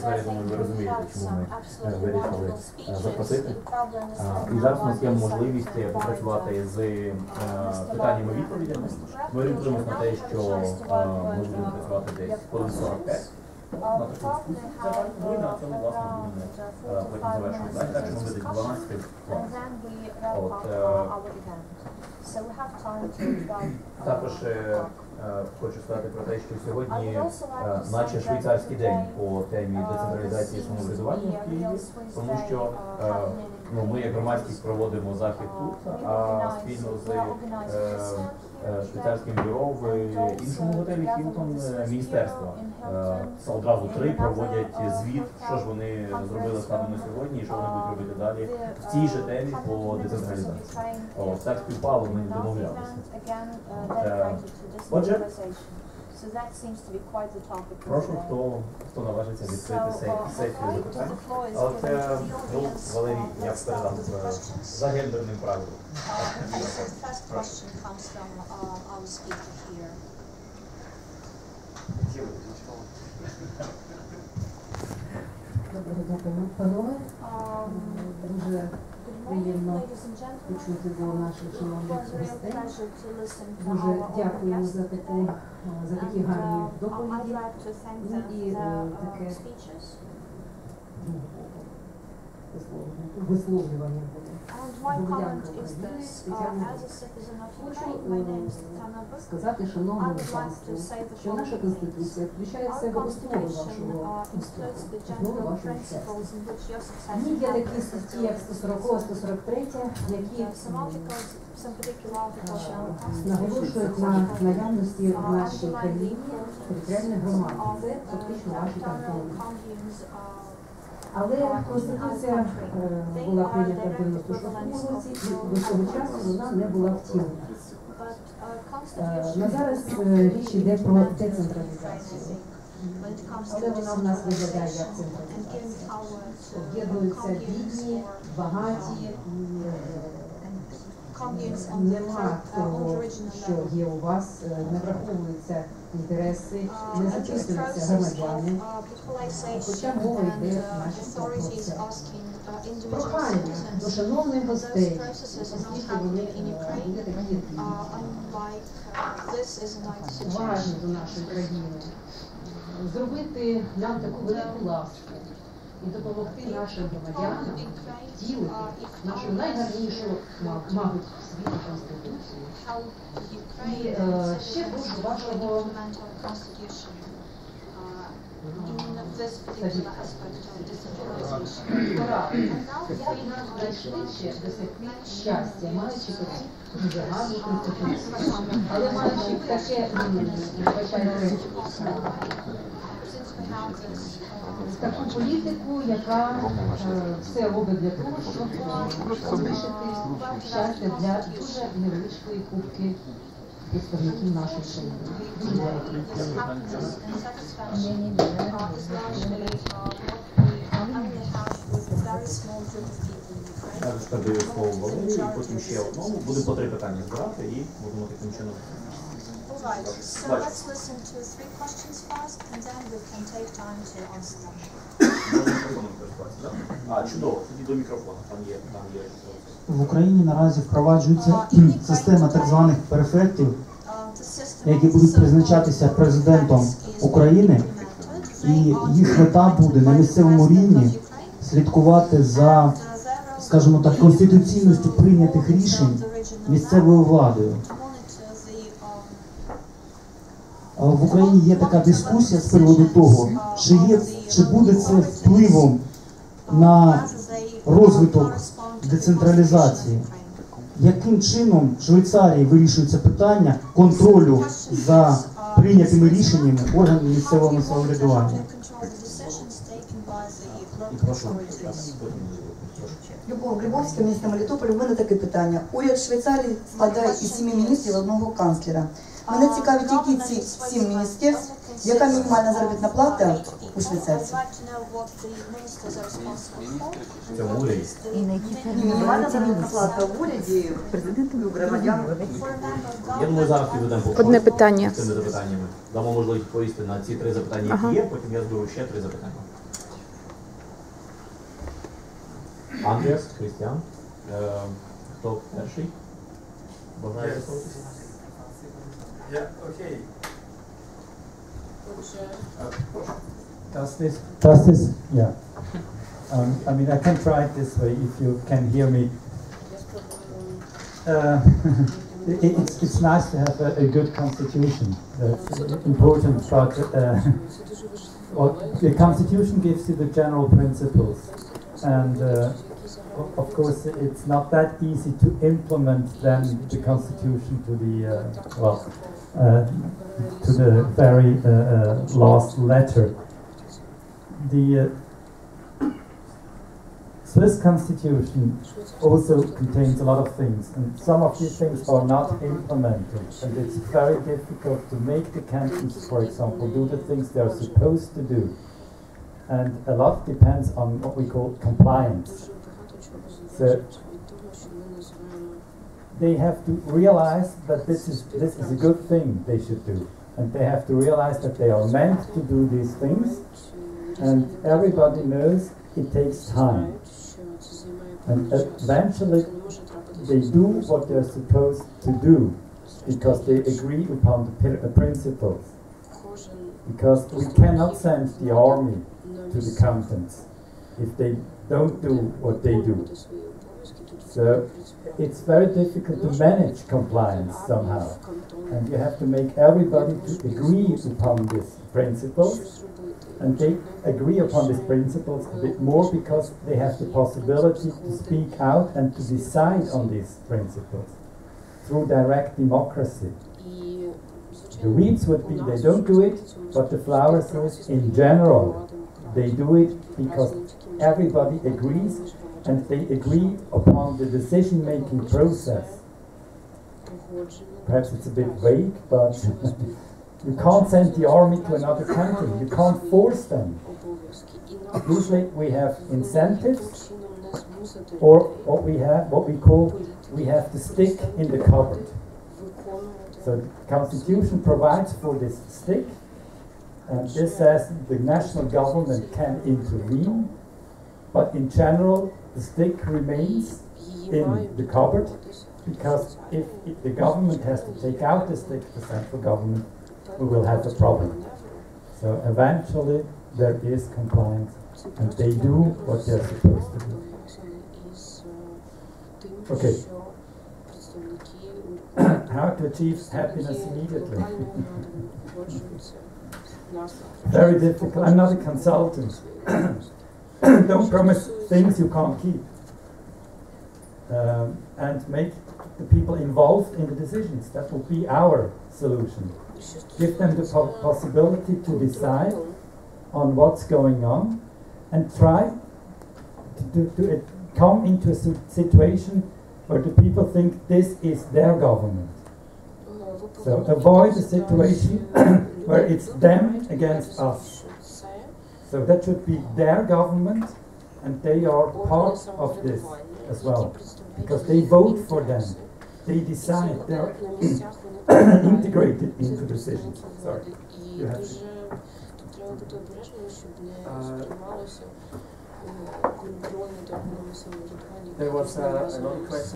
секретар, я думаю, ви розумієте, чому ми е, вирішили е, запросити. І зараз у нас є можливість е, попрацювати з питаннями відповідями. Ми орієнтуємося на те, що ми будемо працювати десь хвилин 45. На таку дискусію. Це так хвилина, а це ми власне будемо потім завершувати. Так що ми десь 12 клас. От, е, Також хочу сказати про те, що сьогодні, е, наче швейцарський день по темі децентралізації самоврядування в Києві, тому що е, ну, ми як громадськість проводимо захід тут, а спільно з е, е, швейцарським бюро в іншому готелі Хілтон е, міністерства. Е, Одразу три проводять звіт, що ж вони зробили станом на сьогодні і що вони будуть робити далі в цій же темі по децентралізації. От, так співпало, ми не домовлялися. Е, Отже, прошу, хто, хто наважиться відкрити сей- сесію запитань. Але це, ну, Валерій, я передам за гендерним правилом. Доброго дня, панове. Дуже приємно почути до наших шановних гостей. Дуже дякуємо за таку е, за такі гарні доповіді. Ну і е, таке ну, висловлювання- висловлювання буде. Сказати шановному панству, що наша конституція включає в себе основи вашого успіху, основи вашого. В ній є такі статті, як 140, 143, які наголошують на наявності в нашій країні територіальних громад. Це фактично ваші кантони. Але Конституція е, була прийнята в 96-му році, і до цього часу вона не була втілена. Е, На зараз е, річ йде про децентралізацію. Але вона в нас виглядає як централізація. Об'єднуються бідні, багаті, нема того, що є у вас, не враховуються інтереси, не записуються громадяни. Хоча мова йде про це. Прохання до шановних гостей, оскільки вони е, такі уважні до нашої країни, зробити нам таку велику ласку і допомогти нашим громадянам втілити нашу найгарнішу, ма- мабуть, в світі конституцію. І е, ще прошу вашого найшвидше досягти щастя, маючи таку дуже конституцію, але маючи таке, вибачайте, таку політику, яка е, все робить для того, щоб е, залишити щастя для дуже невеличкої кубки представників нашої країни. Зараз передаю слово Валерію, і потім ще одному. Будемо по три питання збирати і будемо таким чином. Alright, so let's listen to three questions first and then we can take time to answer them. Можна мікрофоном користуватися, так? А, чудово, тоді до мікрофона. Там є, там є. В Україні наразі впроваджується система так званих перефектів, які будуть призначатися президентом України, і їх мета буде на місцевому рівні слідкувати за, скажімо так, конституційністю прийнятих рішень місцевою владою. to monitor the, um, А В Україні є така дискусія з приводу того, чи є чи буде це впливом на розвиток децентралізації. Яким чином в Швейцарії вирішується питання контролю за прийнятими рішеннями органів місцевого самоврядування? Любов Глібовська, місто Мелітополь. У мене таке питання. Уряд Швейцарії складає із семи міністрів одного канцлера. Мене цікавить, які ці сім міністерств, яка мінімальна заробітна плата у Швейцарії? Це в уряді. Мінімальна заробітна плата в уряді президентом громадян. Я думаю, зараз підведемо по Одне питання. цими запитаннями. Дамо можливість відповісти на ці три запитання, які є, потім я зберу ще три запитання. Андріас, Крістіан, е, хто перший? Бажаєте слово? Yeah, okay. Uh, does this, does this, yeah. Um, I mean, I can try it this way if you can hear me. Uh, it's, it's nice to have a, a good constitution. That's important, but uh, the constitution gives you the general principles. And uh, of course, it's not that easy to implement then the constitution to the, uh, well, to the very uh, uh, last letter. The uh, Swiss constitution also contains a lot of things, and some of these things are not implemented, and it's very difficult to make the cantons, for example, do the things they are supposed to do. And a lot depends on what we call compliance. So they have to realize that this is this is a good thing they should do, and they have to realize that they are meant to do these things, and everybody knows it takes time. And eventually they do what they're supposed to do because they agree upon the principles. Because we cannot send the army to the cantons if they don't do what they do. So it's very difficult to manage compliance somehow. And you have to make everybody to agree upon these principles. And they agree upon these principles a bit more because they have the possibility to speak out and to decide on these principles through direct democracy. The weeds would be they don't do it, but the flowers in general they do it because everybody agrees and they agree upon the decision making process. Perhaps it's a bit vague, but you can't send the army to another country, you can't force them. Usually we have incentives or what we have what we call we have the stick in the cupboard. So the constitution provides for this stick and this says the national government can intervene, but in general the stick remains in the cupboard because if, if the government has to take out the stick, the central government, we will have a problem. So eventually there is compliance and they do what they're supposed to do. Okay. How to achieve happiness immediately? Very difficult. I'm not a consultant. Don't promise things you can't keep. Um, and make the people involved in the decisions. That will be our solution. Give them the po- possibility to decide on what's going on and try to, to, to come into a situation where the people think this is their government. So avoid a situation where it's them against us. So that should be their government, and they are part of this as well, because they vote for them. They decide, they're integrated into decisions. Sorry, you have uh, there was uh, another question.